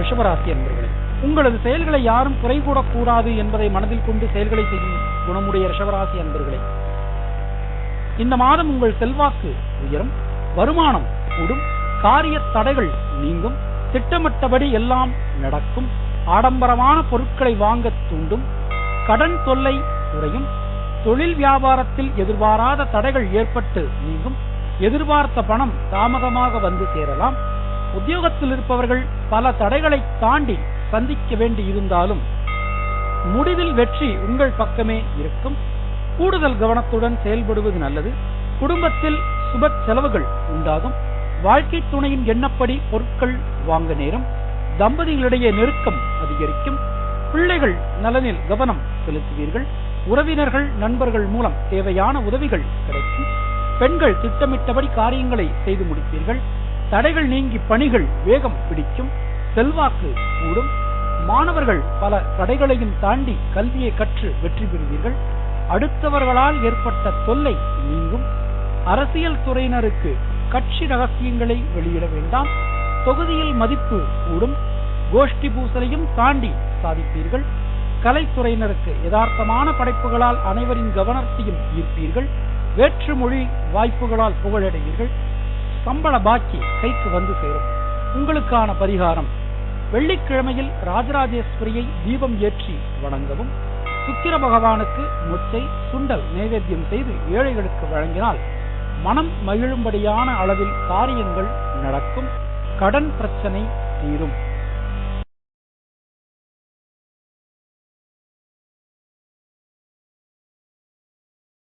ரிஷபராசி என்பர்களே உங்களது செயல்களை யாரும் குறை கூடக்கூடாது என்பதை மனதில் கொண்டு செயல்களை செய்யும் குணமுடைய ரிஷபராசி அன்பர்களே. இந்த மாதம் உங்கள் செல்வாக்கு உயரும் வருமானம் கூடும் காரிய தடைகள் நீங்கும் திட்டமிட்டபடி எல்லாம் நடக்கும் ஆடம்பரமான பொருட்களை வாங்க தூண்டும் கடன் தொல்லை குறையும் தொழில் வியாபாரத்தில் எதிர்பாராத தடைகள் ஏற்பட்டு நீங்கும் எதிர்பார்த்த பணம் தாமதமாக வந்து சேரலாம் உத்தியோகத்தில் இருப்பவர்கள் பல தடைகளை தாண்டி சந்திக்க வேண்டி இருந்தாலும் முடிவில் வெற்றி உங்கள் பக்கமே இருக்கும். கூடுதல் கவனத்துடன் செயல்படுவது நல்லது. குடும்பத்தில் சுப செலவுகள் உண்டாகும். வாழ்க்கை துணையின் எண்ணப்படி பொருட்கள் வாங்க நேரம். தம்பதிகளிடையே நெருக்கம் அதிகரிக்கும். பிள்ளைகள் நலனில் கவனம் செலுத்துவீர்கள். உறவினர்கள் நண்பர்கள் மூலம் தேவையான உதவிகள் கிடைக்கும். பெண்கள் திட்டமிட்டபடி காரியங்களை செய்து முடிப்பீர்கள். தடைகள் நீங்கி பணிகள் வேகம் பிடிக்கும் செல்வாக்கு கூடும். மாணவர்கள் பல தடைகளையும் தாண்டி கல்வியை கற்று வெற்றி பெறுவீர்கள். அடுத்தவர்களால் ஏற்பட்ட தொல்லை நீங்கும். அரசியல் துறையினருக்கு கட்சி ரகசியங்களை வெளியிட வேண்டாம். தொகுதியில் மதிப்பு கூடும். கோஷ்டி பூசலையும் தாண்டி சாதிப்பீர்கள். கலைத்துறையினருக்கு யதார்த்தமான படைப்புகளால் அனைவரின் கவனத்தையும் ஈர்ப்பீர்கள். வேற்று மொழி வாய்ப்புகளால் புகழடைவீர்கள். சம்பள பாக்கி கைக்கு வந்து சேரும். உங்களுக்கான பரிகாரம் வெள்ளிக்கிழமையில் ராஜராஜேஸ்வரியை தீபம் ஏற்றி வணங்கவும் சுக்கிர பகவானுக்கு முச்சை சுண்டல் நைவேத்தியம் செய்து ஏழைகளுக்கு வழங்கினால் மனம் மகிழும்படியான அளவில் காரியங்கள் நடக்கும் கடன் பிரச்சனை தீரும்.